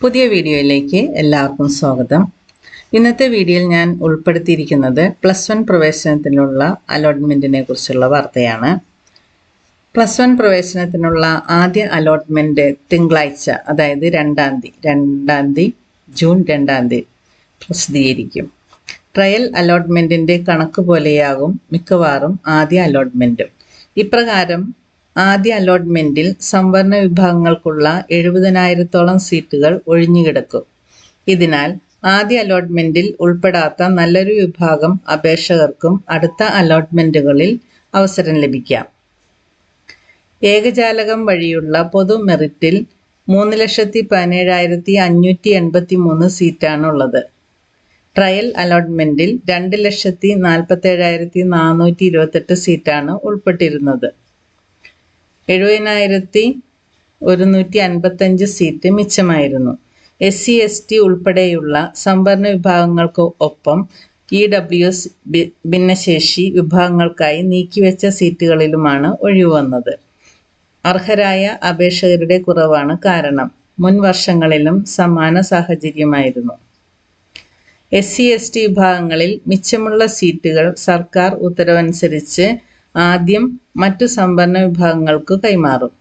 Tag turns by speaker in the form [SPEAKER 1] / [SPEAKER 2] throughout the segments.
[SPEAKER 1] പുതിയ വീഡിയോയിലേക്ക് എല്ലാവർക്കും സ്വാഗതം. ഇന്നത്തെ വീഡിയോയിൽ ഞാൻ ഉൾപ്പെടുത്തിയിരിക്കുന്നത് പ്ലസ് വൺ പ്രവേശനത്തിനുള്ള അലോട്ട്മെന്റിനെ കുറിച്ചുള്ള വാർത്തയാണ്. പ്ലസ് വൺ പ്രവേശനത്തിനുള്ള ആദ്യ അലോട്ട്മെന്റ് തിങ്കളാഴ്ച അതായത് രണ്ടാം തീയതി രണ്ടാം തീയതി ജൂൺ രണ്ടാം തീയതി പ്രസിദ്ധീകരിക്കും. ട്രയൽ അലോട്ട്മെന്റിന്റെ കണക്ക് പോലെയാകും മിക്കവാറും ആദ്യ അലോട്ട്മെന്റും ഇപ്രകാരം ആദ്യ അലോട്ട്മെന്റിൽ സംവരണ വിഭാഗങ്ങൾക്കുള്ള എഴുപതിനായിരത്തോളം സീറ്റുകൾ ഒഴിഞ്ഞുകിടക്കും. ഇതിനാൽ ആദ്യ അലോട്ട്മെന്റിൽ ഉൾപ്പെടാത്ത നല്ലൊരു വിഭാഗം അപേക്ഷകർക്കും അടുത്ത അലോട്ട്മെന്റുകളിൽ അവസരം ലഭിക്കാം. ഏകജാലകം വഴിയുള്ള പൊതു മെറിറ്റിൽ മൂന്ന് ലക്ഷത്തി പതിനേഴായിരത്തി അഞ്ഞൂറ്റി എൺപത്തി മൂന്ന് സീറ്റാണുള്ളത്. ട്രയൽ അലോട്ട്മെന്റിൽ രണ്ട് ലക്ഷത്തി നാൽപ്പത്തേഴായിരത്തി നാനൂറ്റി ഇരുപത്തെട്ട് സീറ്റാണ് ഉൾപ്പെട്ടിരുന്നത്. എഴുപതിനായിരത്തി ഒരുന്നൂറ്റി അൻപത്തഞ്ച് സീറ്റ് മിച്ചമായിരുന്നു. എസ് സി എസ് ടി ഉൾപ്പെടെയുള്ള സംവരണ വിഭാഗങ്ങൾക്ക് ഒപ്പം ഇ ഡബ്ല്യു എസ് ഭിന്നശേഷി വിഭാഗങ്ങൾക്കായി നീക്കിവെച്ച സീറ്റുകളിലുമാണ് ഒഴിവ് വന്നത് അർഹരായ അപേക്ഷകരുടെ കുറവാണ് കാരണം മുൻ വർഷങ്ങളിലും സമാന സാഹചര്യമായിരുന്നു. എസ് സി എസ് ടി വിഭാഗങ്ങളിൽ മിച്ചമുള്ള സീറ്റുകൾ സർക്കാർ ഉത്തരവനുസരിച്ച് ആദ്യം മറ്റു സംവരണ വിഭാഗങ്ങൾക്ക് കൈമാറും.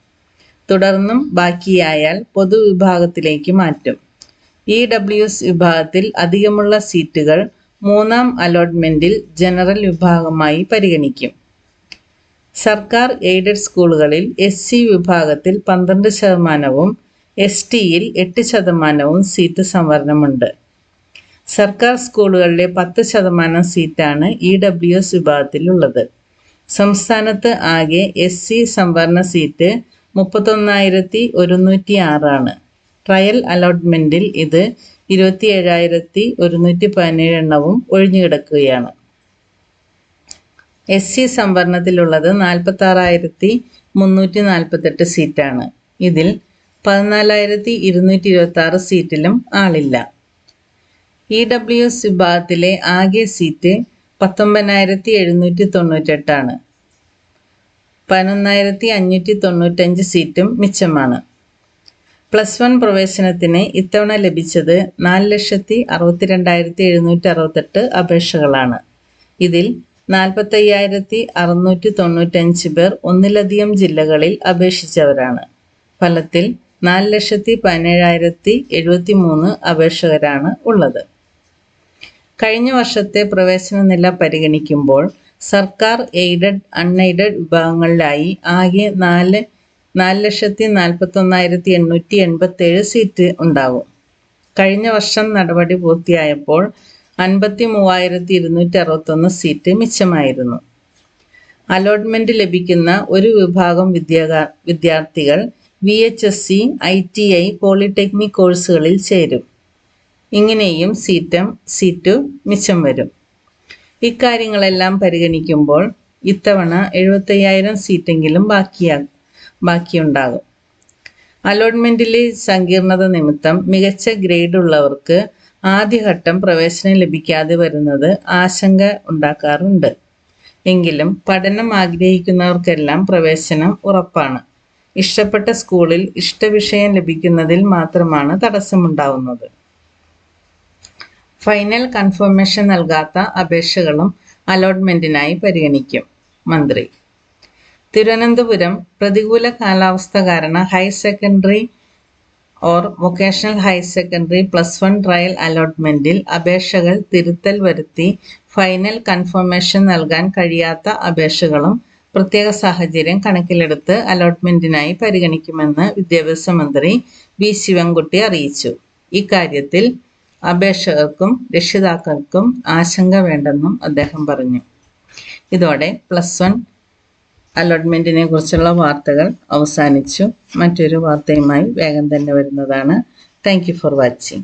[SPEAKER 1] തുടർന്നും ബാക്കിയായാൽ പൊതുവിഭാഗത്തിലേക്ക് മാറ്റും. ഇ ഡബ്ല്യു എസ് വിഭാഗത്തിൽ അധികമുള്ള സീറ്റുകൾ മൂന്നാം അലോട്ട്മെന്റിൽ ജനറൽ വിഭാഗമായി പരിഗണിക്കും. സർക്കാർ എയ്ഡഡ് സ്കൂളുകളിൽ എസ് സി വിഭാഗത്തിൽ പന്ത്രണ്ട് ശതമാനവും എസ് ടിയിൽ എട്ട് ശതമാനവും സീറ്റ് സംവരണമുണ്ട്. സർക്കാർ സ്കൂളുകളിലെ പത്ത് ശതമാനം സീറ്റാണ് ഇ ഡബ്ല്യു എസ് വിഭാഗത്തിലുള്ളത്. സംസ്ഥാനത്ത് ആകെ എസ് സി സംവരണ സീറ്റ് മുപ്പത്തൊന്നായിരത്തി ഒരുന്നൂറ്റി ആറാണ് ട്രയൽ അലോട്ട്മെന്റിൽ ഇത് ഇരുപത്തി ഏഴായിരത്തി ഒരുന്നൂറ്റി പതിനേഴ് എണ്ണവും ഒഴിഞ്ഞുകിടക്കുകയാണ് എസ് സി സംവരണത്തിലുള്ളത് നാൽപ്പത്തി ആറായിരത്തി മുന്നൂറ്റി നാൽപ്പത്തെട്ട് സീറ്റാണ്. ഇതിൽ പതിനാലായിരത്തി ഇരുന്നൂറ്റി ഇരുപത്തി ആറ് സീറ്റിലും ആളില്ല. ഇ ഡബ്ല്യു എസ് വിഭാഗത്തിലെ ആകെ സീറ്റ് പത്തൊമ്പതിനായിരത്തി എഴുന്നൂറ്റി തൊണ്ണൂറ്റെട്ടാണ് പതിനൊന്നായിരത്തി അഞ്ഞൂറ്റി തൊണ്ണൂറ്റഞ്ച് സീറ്റും മിച്ചമാണ്. പ്ലസ് വൺ പ്രവേശനത്തിന് ഇത്തവണ ലഭിച്ചത് നാല് ലക്ഷത്തി അറുപത്തിരണ്ടായിരത്തി എഴുന്നൂറ്റി അറുപത്തെട്ട് അപേക്ഷകളാണ്. ഇതിൽ നാൽപ്പത്തയ്യായിരത്തി അറുന്നൂറ്റി തൊണ്ണൂറ്റഞ്ച് പേർ ഒന്നിലധികം ജില്ലകളിൽ അപേക്ഷിച്ചവരാണ്. ഫലത്തിൽ നാല് ലക്ഷത്തി പതിനേഴായിരത്തി എഴുപത്തി മൂന്ന് അപേക്ഷകരാണ് ഉള്ളത്. കഴിഞ്ഞ വർഷത്തെ പ്രവേശന നില പരിഗണിക്കുമ്പോൾ സർക്കാർ എയ്ഡഡ് അൺഎയ്ഡഡ് വിഭാഗങ്ങളിലായി ആകെ നാല് നാല് ലക്ഷത്തി നാൽപ്പത്തൊന്നായിരത്തി എണ്ണൂറ്റി എൺപത്തേഴ് സീറ്റ് ഉണ്ടാവും. കഴിഞ്ഞ വർഷം നടപടി പൂർത്തിയായപ്പോൾ അൻപത്തി മൂവായിരത്തി ഇരുന്നൂറ്റി അറുപത്തൊന്ന് സീറ്റ് മിച്ചമായിരുന്നു. അലോട്ട്മെന്റ് ലഭിക്കുന്ന ഒരു വിഭാഗം വിദ്യാ വിദ്യാർത്ഥികൾ V H S C I T I polytechnic കോഴ്സുകളിൽ ചേരും. ഇങ്ങനെയും സീറ്റം സീറ്റ് മിച്ചം വരും. ഇക്കാര്യങ്ങളെല്ലാം പരിഗണിക്കുമ്പോൾ ഇത്തവണ എഴുപത്തയ്യായിരം സീറ്റെങ്കിലും ബാക്കിയാ ബാക്കിയുണ്ടാകും. അലോട്ട്മെന്റിലെ സങ്കീർണത നിമിത്തം മികച്ച ഗ്രേഡ് ഉള്ളവർക്ക് ആദ്യഘട്ടം പ്രവേശനം ലഭിക്കാതെ വരുന്നത് ആശങ്ക ഉണ്ടാക്കാറുണ്ട്. എങ്കിലും പഠനം ആഗ്രഹിക്കുന്നവർക്കെല്ലാം പ്രവേശനം ഉറപ്പാണ്. ഇഷ്ടപ്പെട്ട സ്കൂളിൽ ഇഷ്ടവിഷയം ലഭിക്കുന്നതിൽ മാത്രമാണ് തടസ്സമുണ്ടാവുന്നത്. ഫൈനൽ കൺഫർമേഷൻ നൽകാത്ത അപേക്ഷകളും അലോട്ട്മെന്റിനായി പരിഗണിക്കും മന്ത്രി. തിരുവനന്തപുരം പ്രതികൂല കാലാവസ്ഥ കാരണം higher secondary or vocational higher secondary plus one trial അലോട്ട്മെന്റിൽ അപേക്ഷകൾ തിരുത്തൽ വരുത്തി ഫൈനൽ കൺഫർമേഷൻ നൽകാൻ കഴിയാത്ത അപേക്ഷകളും പ്രത്യേക സാഹചര്യം കണക്കിലെടുത്ത് അലോട്ട്മെന്റിനായി പരിഗണിക്കുമെന്ന് വിദ്യാഭ്യാസ മന്ത്രി വി ശിവൻകുട്ടി അറിയിച്ചു. ഇക്കാര്യത്തിൽ അപേക്ഷകർക്കും രക്ഷിതാക്കൾക്കും ആശങ്ക വേണ്ടെന്നും അദ്ദേഹം പറഞ്ഞു. ഇതോടെ പ്ലസ് വൺ അലോട്ട്മെന്റിനെ കുറിച്ചുള്ള വാർത്തകൾ അവസാനിച്ചു. മറ്റൊരു വാർത്തയുമായി വേഗം തന്നെ വരുന്നതാണ്. Thank for watching